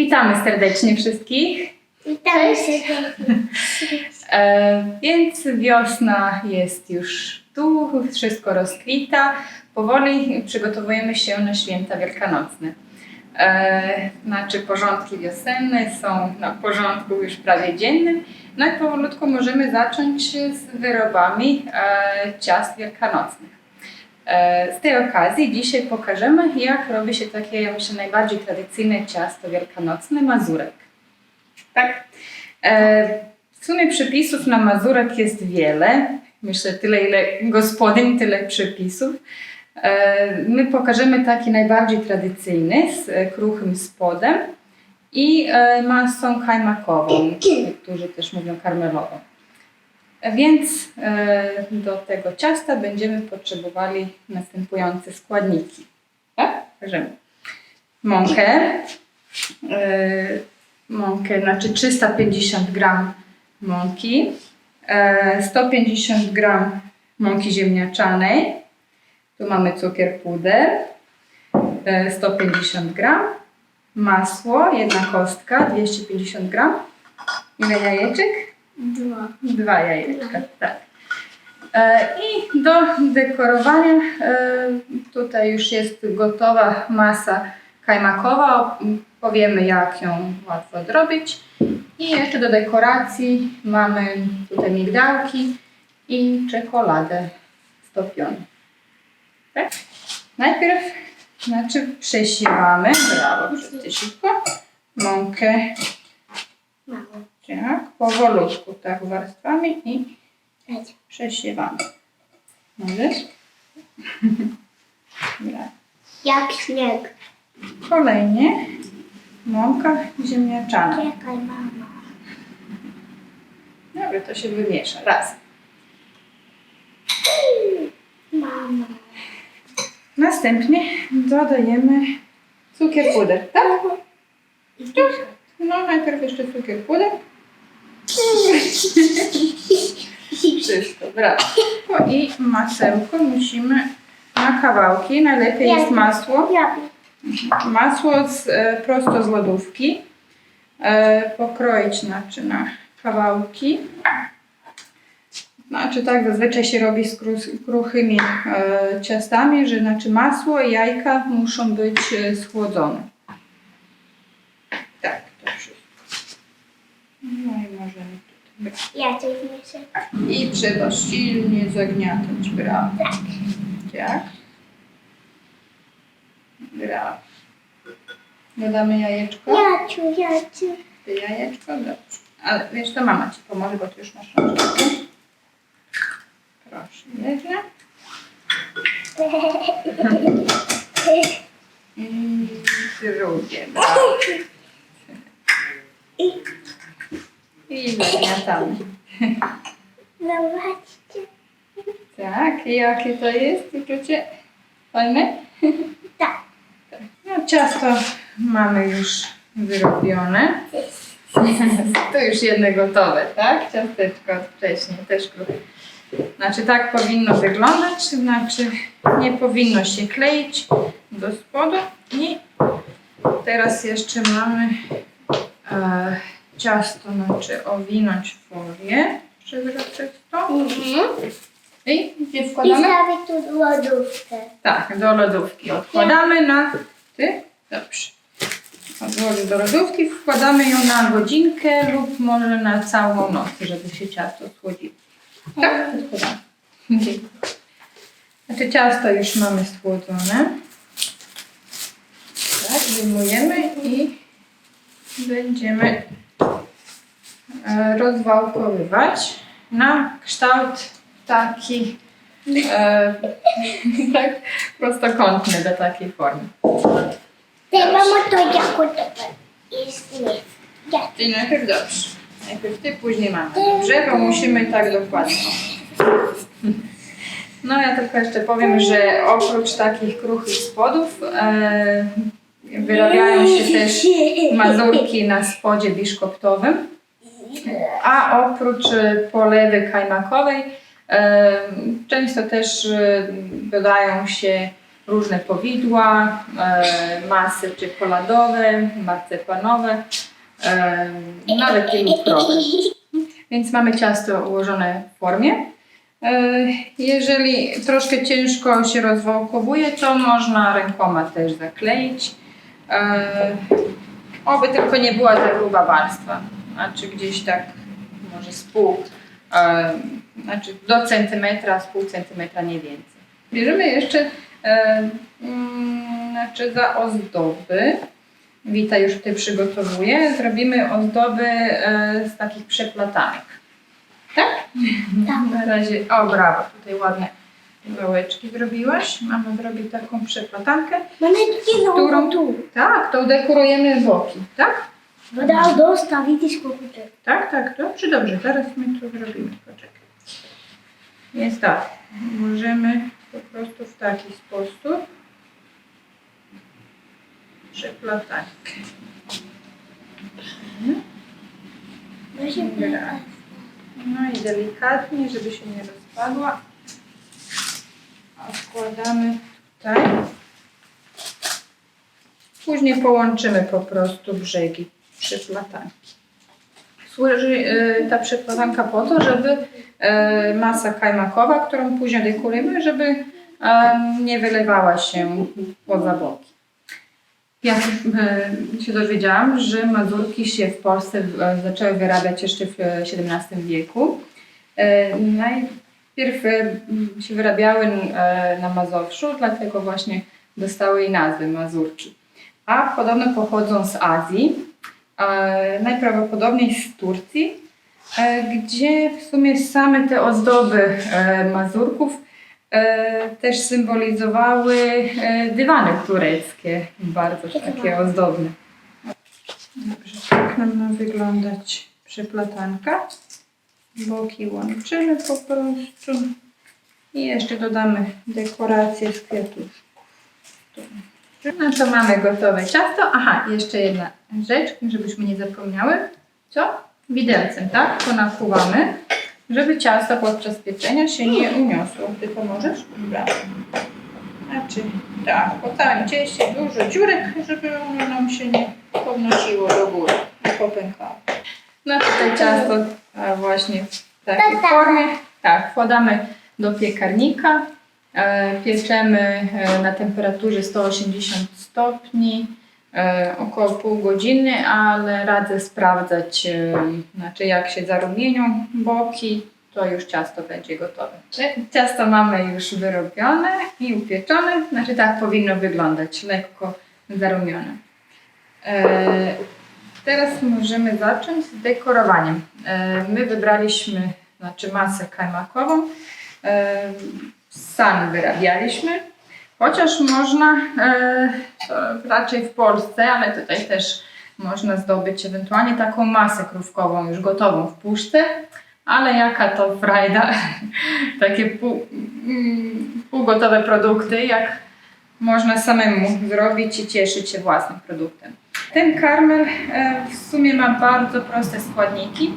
Witamy serdecznie wszystkich. Witamy serdecznie. E, więc wiosna jest już tu, wszystko rozkwita. Powoli przygotowujemy się na święta wielkanocne. E, znaczy porządki wiosenne są na porządku już prawie dziennym. No i powolutku możemy zacząć z wyrobami e, ciast wielkanocnych. E, z tej okazji dzisiaj pokażemy, jak robi się takie, ja myślę, najbardziej tradycyjne ciasto wielkanocne, mazurek. Tak? E, w sumie przepisów na mazurek jest wiele. Myślę, tyle ile gospodyń, tyle przepisów. E, My pokażemy taki najbardziej tradycyjny z kruchym spodem i masą kajmakową. Niektórzy też mówią karmelową. E, Więc e, do tego ciasta będziemy potrzebowali następujące składniki. Tak? Mąkę, e, mąkę, znaczy 350 gram mąki, e, 150 gram mąki ziemniaczanej, tu mamy cukier puder, e, 150 gram, masło, jedna kostka, 250 gram, ile jajeczek? Dwa. Dwa jajeczka, tak. E, I do dekorowania e, tutaj już jest gotowa masa kajmakowa. Powiemy jak ją łatwo zrobić. I jeszcze do dekoracji mamy tutaj migdałki i czekoladę stopioną. Tak? Najpierw znaczy przesiewamy, brawo, szybko, mąkę Mało. Tak, powolutku, tak warstwami i przesiewamy. Możesz? Dobra. Jak śnieg. Kolejnie mąka ziemniaczana. Czekaj, mama. Dobra, to się wymiesza. Raz. Mama. Następnie dodajemy cukier puder, tak? No, najpierw jeszcze cukier puder. Wszystko, brawo. O, I masełko musimy na kawałki. Najlepiej jest masło. Masło z, e, prosto z lodówki. E, pokroić znaczy na kawałki. Znaczy tak zazwyczaj się robi z kru- kruchymi e, ciastami, że znaczy masło i jajka muszą być e, schłodzone. Tak, to wszystko. No i możemy. Ja coś mieszam. I trzeba silnie zagniatać, brawo. Tak. Tak. Brawo. Dodamy jajeczko. Jaciu, jaciu. Ty jajeczko, dobrze. Ale wiesz, to mama Ci pomoże, bo Ty już masz rączkę. Proszę, jedno. I drugie, brawo. Zagniatamy. Zobaczcie. Tak, i jakie to jest uczucie? Fajne? Tak. No ciasto mamy już wyrobione. To już jedno gotowe, tak? Ciasteczko od wcześniej, też. Znaczy tak powinno wyglądać, znaczy nie powinno się kleić do spodu. I teraz jeszcze mamy e, ciasto, znaczy owinąć folię przezroczystą. Mhm. I gdzie I wkładamy? stawię tu lodówkę. Tak, do lodówki. Odkładamy na... Ty? Dobrze. Odłożę do lodówki, wkładamy ją na godzinkę lub może na całą noc, żeby się ciasto schłodziło. Tak? Odkładamy. Znaczy ciasto już mamy schłodzone. Tak, wyjmujemy i będziemy rozwałkowywać na kształt taki e, tak prostokątny do takiej formy. Ty, mamo, to jak gotowe. Jest nie. Ja. Ty najpierw dobrze. Najpierw ty, później mama. Dobrze, bo musimy tak dokładnie. No ja tylko jeszcze powiem, że oprócz takich kruchych spodów e, wyrabiają się też mazurki na spodzie biszkoptowym, a oprócz e, polewy kajmakowej e, często też e, dodają się różne powidła, masy czekoladowe, marcepanowe, nawet i. Więc mamy ciasto ułożone w formie. Jeżeli troszkę ciężko się rozwałkowuje, to można rękoma też zakleić. Oby tylko nie była za gruba warstwa. Znaczy gdzieś tak może z pół, e, znaczy do centymetra, z pół centymetra nie więcej. Bierzemy jeszcze e, mm, znaczy za ozdoby. Wita już tutaj przygotowuje. Zrobimy ozdoby e, z takich przeplatanek. Tak? Tak. Na razie, o brawo, tutaj ładne gałeczki zrobiłaś. Mama zrobi taką przeplatankę. Mamy takiego Którą? tu. Tak, to dekorujemy boki, tak? Woda dosta, widzisz komputer. Tak, tak, dobrze, dobrze, zaraz my to zrobimy, poczekaj. Jest tak, możemy po prostu w taki sposób przeplatankę. No Dobra. No i delikatnie, żeby się nie rozpadła. Odkładamy tutaj. Później połączymy po prostu brzegi przeplatanki. Służy y, ta przeplatanka po to, żeby y, masa kajmakowa, którą później dekorujemy, żeby y, nie wylewała się poza boki. Ja e, się dowiedziałam, że mazurki się w Polsce e, zaczęły wyrabiać jeszcze w XVII wieku. E, Najpierw e, się wyrabiały e, na Mazowszu, dlatego właśnie dostały jej nazwy mazurki. A podobno pochodzą z Azji, e, najprawdopodobniej z Turcji, e, gdzie w sumie same te ozdoby e, mazurków e, też symbolizowały e, dywany tureckie, bardzo takie ozdobne. Dobrze, tak nam ma wyglądać przeplatanka. Boki łączymy po prostu i jeszcze dodamy dekorację z kwiatuszków. No to mamy gotowe ciasto. Aha, jeszcze jedna rzecz, żebyśmy nie zapomniały. Co? Widelcem, tak? To nakłuwamy, żeby ciasto podczas pieczenia się nie uniosło. Ty pomożesz? Dobra. Znaczy, tak, po całym cieście dużo dziurek, żeby ono nam się nie podnosiło do góry, nie popękało. No tutaj ciasto a właśnie w takiej formie. Tak, wkładamy do piekarnika. E, pieczemy e, na temperaturze 180 stopni e, około pół godziny, ale radzę sprawdzać, znaczy jak się zarumienią boki, to już ciasto będzie gotowe. Ciasto mamy już wyrobione i upieczone, znaczy tak powinno wyglądać, lekko zarumione. Teraz możemy zacząć z dekorowaniem. My wybraliśmy znaczy masę kajmakową. Sami wyrabialiśmy. Chociaż można, e, raczej w Polsce, ale tutaj też można zdobyć ewentualnie taką masę krówkową już gotową w puszce. Ale jaka to frajda, takie pół, mm, półgotowe produkty, jak można samemu zrobić i cieszyć się własnym produktem. Ten karmel e, w sumie ma bardzo proste składniki.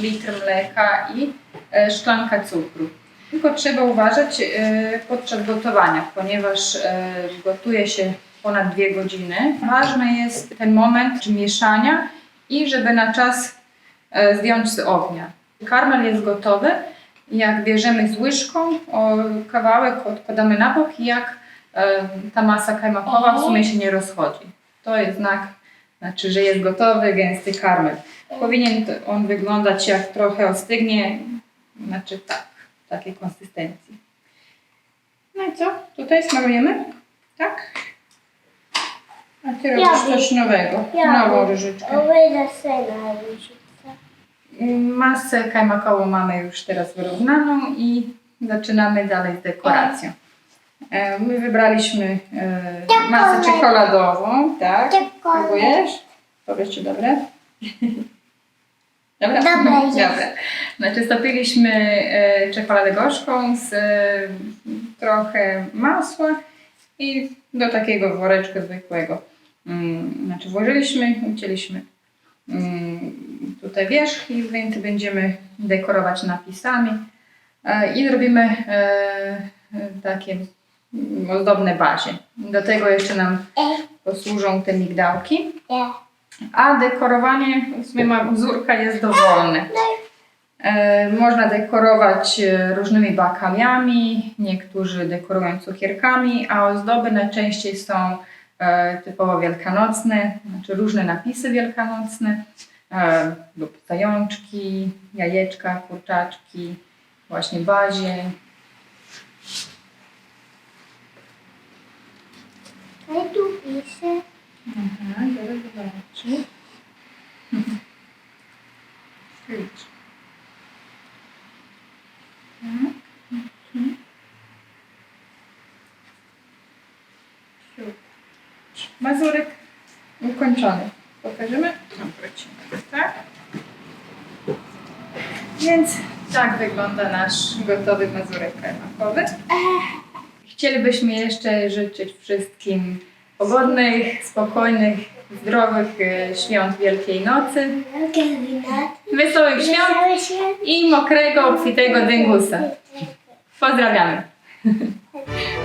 Litr mleka i e, szklanka cukru. Tylko trzeba uważać e, podczas gotowania, ponieważ e, gotuje się ponad dwie godziny. Ważny jest ten moment mieszania i żeby na czas e, zdjąć z ognia. Karmel jest gotowy. Jak bierzemy z łyżką, kawałek odkładamy na bok i jak ta masa kajmakowa w sumie się nie rozchodzi. To jest znak, znaczy, że jest gotowy, gęsty karmel. Powinien on wyglądać jak trochę ostygnie, znaczy tak, takiej konsystencji. No i co? Tutaj smarujemy? Tak? A ty robisz coś nowego, Ja nową różyczkę. Owe zasena łyżeczka. Masę kajmakową mamy już teraz wyrównaną i zaczynamy dalej z dekoracją. E, My wybraliśmy e, masę czekoladową, tak? Czekolada. Próbujesz? Powiesz, czy dobre? Dobra? Dobre jest. Dobra. Znaczy stopiliśmy e, czekoladę gorzką z e, trochę masła i do takiego woreczka zwykłego. Mm, znaczy włożyliśmy, ucięliśmy mm, tutaj wierzch i więc będziemy dekorować napisami e, i zrobimy e, takie ozdobne bazie. Do tego jeszcze nam posłużą te migdałki. A dekorowanie, w sumie ma, wzórka jest dowolny. E, można dekorować e, różnymi bakaliami, niektórzy dekorują cukierkami, a ozdoby najczęściej są e, typowo wielkanocne, znaczy różne napisy wielkanocne e, lub zajączki, jajeczka, kurczaczki, właśnie bazie. Ale tu pisze. Aha, zaraz zobaczę. Ślicz. Tak. mhm. Super. Mazurek ukończony. Pokażemy? No, tak? Więc tak wygląda nasz gotowy mazurek kajmakowy. Chcielibyśmy jeszcze życzyć wszystkim pogodnych, spokojnych, zdrowych e, świąt Wielkiej Nocy, wesołych świąt i mokrego, obfitego dyngusa. Pozdrawiamy.